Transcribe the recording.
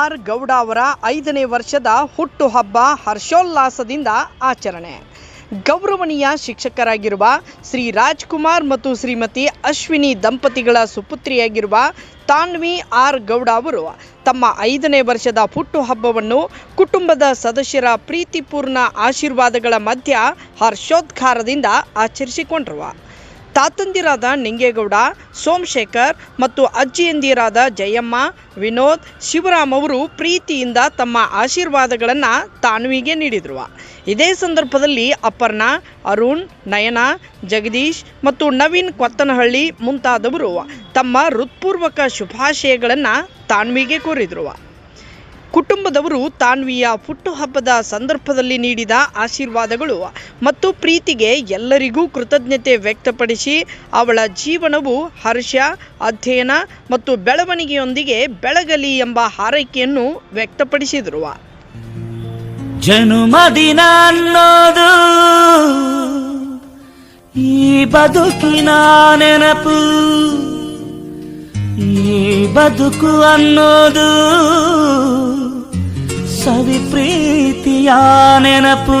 R Gowda ಅವರ ಐದನೇ ವರ್ಷದ ಹುಟ್ಟುಹಬ್ಬ ಹರ್ಷೋಲ್ಲಾಸದಿಂದ ಆಚರಣೆ. ಗೌರವನೀಯ ಶಿಕ್ಷಕರಾಗಿರುವ ಶ್ರೀ ರಾಜ್ಕುಮಾರ್ ಮತ್ತು ಶ್ರೀಮತಿ ಅಶ್ವಿನಿ ದಂಪತಿಗಳ ಸುಪುತ್ರಿಯಾಗಿರುವ ತಾನ್ವಿ ಆರ್ ಗೌಡ ಅವರು ತಮ್ಮ ಐದನೇ ವರ್ಷದ ಹುಟ್ಟುಹಬ್ಬವನ್ನು ಕುಟುಂಬದ ಸದಸ್ಯರ ಪ್ರೀತಿಪೂರ್ಣ ಆಶೀರ್ವಾದಗಳ ಮಧ್ಯ ಹರ್ಷೋದ್ಘಾರದಿಂದ ಆಚರಿಸಿಕೊಂಡರು. ತಾತಂದಿರಾದ ನಿಂಗೇಗೌಡ, ಸೋಮಶೇಖರ್ ಮತ್ತು ಅಜ್ಜಿಯಂದಿರಾದ ಜಯಮ್ಮ, ವಿನೋದ್, ಶಿವರಾಮ್ ಅವರು ಪ್ರೀತಿಯಿಂದ ತಮ್ಮ ಆಶೀರ್ವಾದಗಳನ್ನು ತಾನ್ವಿಗೆ ನೀಡಿದರು. ಇದೇ ಸಂದರ್ಭದಲ್ಲಿ ಅಪರ್ಣ, ಅರುಣ್, ನಯನ, ಜಗದೀಶ್ ಮತ್ತು ನವೀನ್ ಕೊತ್ತನಹಳ್ಳಿ ಮುಂತಾದವರು ತಮ್ಮ ಹೃತ್ಪೂರ್ವಕ ಶುಭಾಶಯಗಳನ್ನು ತಾನ್ವಿಗೆ ಕೋರಿದರು. ಕುಟುಂಬದವರು ತಾನ್ವಿಯ ಹುಟ್ಟುಹಬ್ಬದ ಸಂದರ್ಭದಲ್ಲಿ ನೀಡಿದ ಆಶೀರ್ವಾದಗಳು ಮತ್ತು ಪ್ರೀತಿಗೆ ಎಲ್ಲರಿಗೂ ಕೃತಜ್ಞತೆ ವ್ಯಕ್ತಪಡಿಸಿ ಅವಳ ಜೀವನವು ಹರ್ಷ, ಅಧ್ಯಯನ ಮತ್ತು ಬೆಳವಣಿಗೆಯೊಂದಿಗೆ ಬೆಳಗಲಿ ಎಂಬ ಹಾರೈಕೆಯನ್ನು ವ್ಯಕ್ತಪಡಿಸಿದರು. ಜನುಮದಿನ ಅನ್ನೋದು ಈ ಬದುಕಿನ ನೆನಪು. ಈ ಬದುಕು ಅನ್ನೋದು ಸವಿ ಪ್ರೀತಿಯ ನೆನಪು